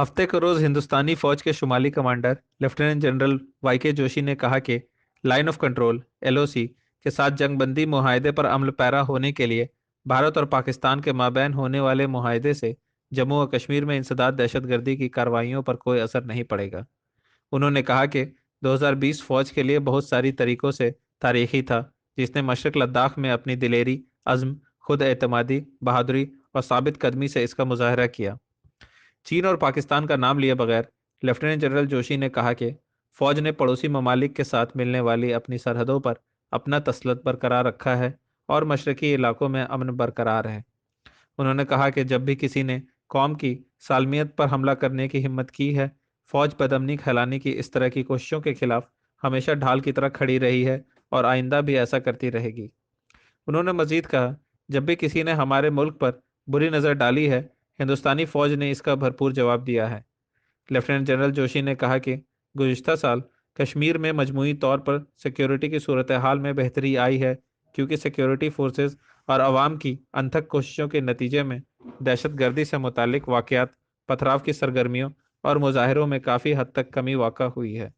हफ़्ते को रोज हिंदुस्तानी फौज के शुमाली commander, lieutenant general Y K Joshi ने कहा कि लाइन ऑफ़ कंट्रोल, एलओसी, के साथ जंगबंदी मुआहदे पर अमल पैरा होने के लिए भारत और पाकिस्तान के माबैन होने वाले मुआहदे से जम्मू और कश्मीर में इंसदाद दहशतगर्दी की कार्रवाइयों पर कोई असर नहीं पड़ेगा। उन्होंने कहा कि 2020 फौज के लिए बहुत सारी तरीकों से तारीखी था, जिसने मशरक लद्दाख में अपनी दिलेरी, अज़म, खुद एतमादी, बहादुरी और साबित कदमी से इसका मुजाहरा किया। चीन और पाकिस्तान का नाम लिए बगैर, लेफ्टिनेंट जनरल जोशी ने कहा कि फौज ने पड़ोसी ममालिक के साथ मिलने वाली अपनी सरहदों पर अपना तसलत बरकरार रखा है और मशरकी इलाकों में अमन बरकरार है। उन्होंने कहा कि जब भी किसी ने कौम की सालमियत पर हमला करने की हिम्मत की है, फौज बदमनी फैलाने की इस तरह की कोशिशों के खिलाफ हमेशा ढाल की तरह खड़ी रही है और आइंदा भी ऐसा करती रहेगी। उन्होंने मजीद कहा, जब भी किसी ने हमारे मुल्क पर बुरी नज़र डाली है हिंदुस्तानी फौज ने इसका भरपूर जवाब दिया है। लेफ्टिनेंट जनरल जोशी ने कहा कि गुज्त साल कश्मीर में मजमू तौर पर सिक्योरिटी की सूरत हाल में बेहतरी आई है, क्योंकि सिक्योरिटी फोर्सेज और आवाम की अनथक कोशिशों के नतीजे में दहशत गर्दी से मुतक वाक़ात पथराव की सरगर्मियों और मुजाहरों में काफ़ी हद तक कमी वाक़ हुई है।